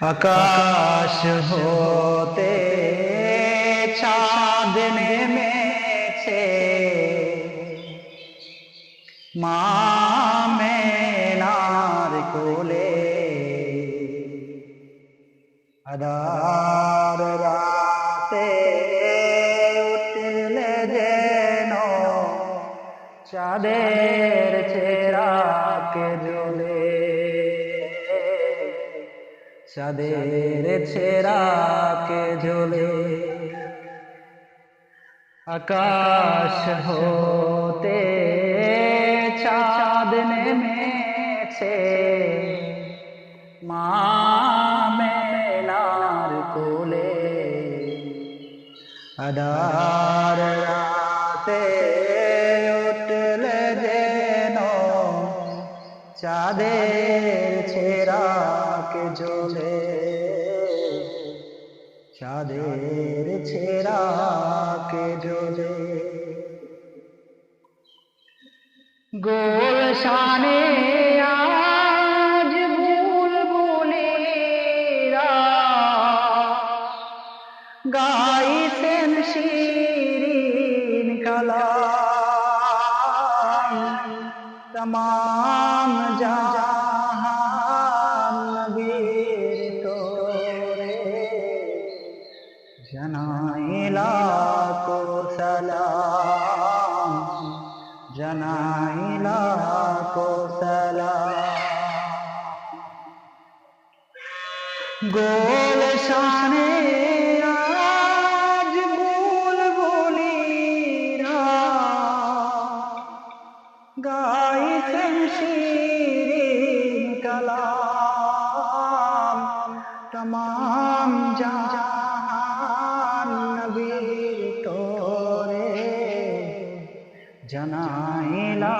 আকাশ হতে চাঁদ নেমেছে। মা মেনার কোলে। আদার রাতে উঠলে যেন চাঁদের চাঁদের ছেড়াকে জ্বলে আকাশ হতে চাঁদ নেমেছে। মা মেলার কোলে আদার চাঁদের ছেড়াকে জ্বলে। চাঁদের ছেড়াকে জ্বলে। গোল শানে আজ বুলবুলিরা গাইছেন শিরিন কালাম তমাম জাহান নবীর তোরে জানাইলা কো সালাম জানাইলা কো সালাম গোল শানে গাইছেন শিরিন কালাম। তমাম জাহান নবীর তোরে জানাইলা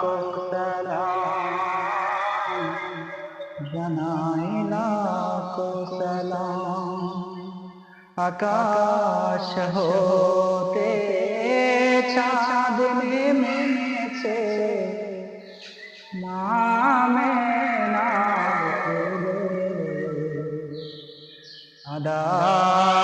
কো জানাইলা কো আকাশ হো da